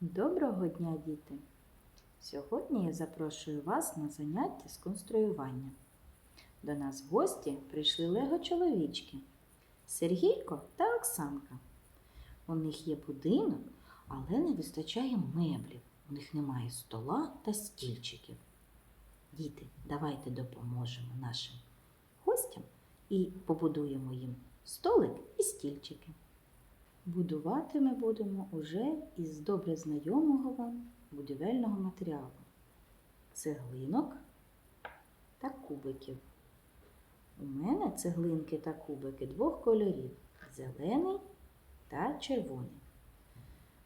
Доброго дня, діти! Сьогодні я запрошую вас на заняття з конструювання. До нас в гості прийшли лего-чоловічки Сергійко та Оксанка. У них є будинок, але не вистачає меблів. У них немає стола та стільчиків. Діти, давайте допоможемо нашим гостям і побудуємо їм столик і стільчики. Будувати ми будемо уже із добре знайомого вам будівельного матеріалу цеглинок та кубиків. У мене цеглинки та кубики двох кольорів зелений та червоний.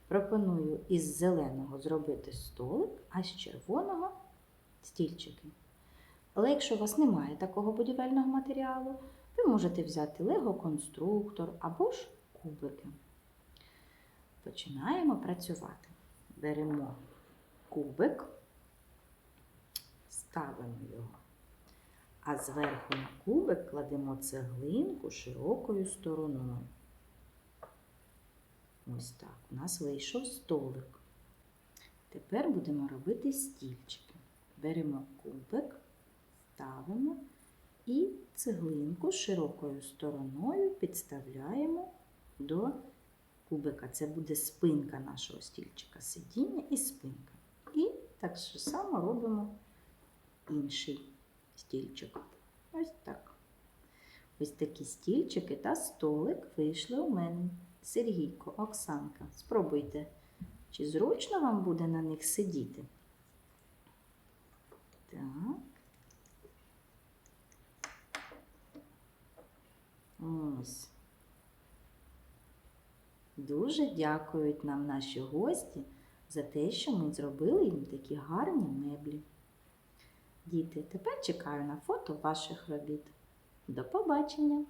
Пропоную із зеленого зробити столик, а з червоного стільчики. Але якщо у вас немає такого будівельного матеріалу, ви можете взяти лего-конструктор або ж кубики. Починаємо працювати. Беремо кубик, ставимо його, а зверху на кубик кладемо цеглинку широкою стороною. Ось так. У нас вийшов столик. Тепер будемо робити стільчики. Беремо кубик, ставимо і цеглинку широкою стороною підставляємо до кубика. Це буде спинка нашого стільчика, сидіння і спинка. І так само робимо інший стільчик. Ось так. Ось такі стільчики та столик вийшли у мене. Сергійко, Оксанка, спробуйте, чи зручно вам буде на них сидіти. Так. Ось. Дуже дякують нам наші гості за те, що ми зробили їм такі гарні меблі. Діти, тепер чекаю на фото ваших робіт. До побачення!